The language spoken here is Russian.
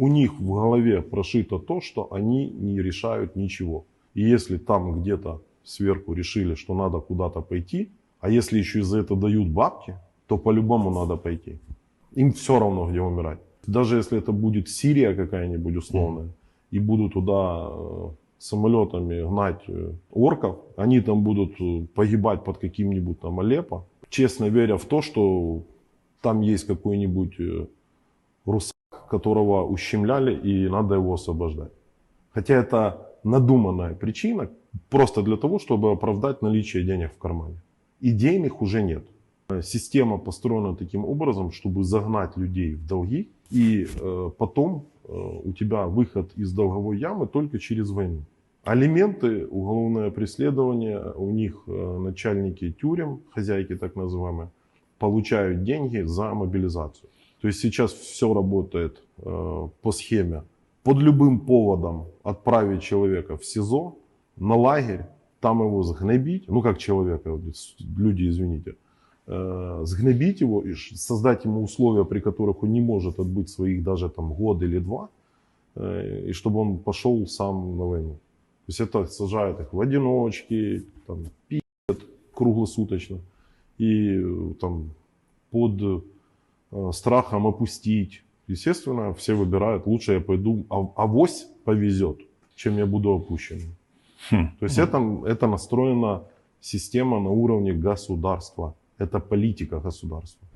у них в голове прошито то, что они не решают ничего. И если там где-то сверху решили, что надо куда-то пойти, а если еще и за это дают бабки, то по-любому надо пойти. Им все равно, где умирать. Даже если это будет Сирия какая-нибудь условная, и будут туда э, самолетами гнать э, орков, они там будут э, погибать под каким-нибудь там Алеппо, честно веря в то, что там есть какой-нибудь русак, которого ущемляли, и надо его освобождать. Хотя это надуманная причина, просто для того, чтобы оправдать наличие денег в кармане. Идейных уже нет. Система построена таким образом, чтобы загнать людей в долги, и э, потом э, у тебя выход из долговой ямы только через войну. Алименты, уголовное преследование, у них э, начальники тюрем, хозяйки так называемые, получают деньги за мобилизацию. То есть сейчас все работает э, по схеме. Под любым поводом отправить человека в СИЗО, на лагерь, там его загнобить, ну как человека, люди, извините, э, его и создать ему условия, при которых он не может отбыть своих даже там год или два, э, и чтобы он пошел сам на войну. То есть это сажают их в одиночки, там, пи***ят круглосуточно, и э, там под страхом опустить. Естественно, все выбирают, лучше я пойду, а авось повезет, чем я буду опущенным. Хм. То есть это, это настроена система на уровне государства. Это политика государства.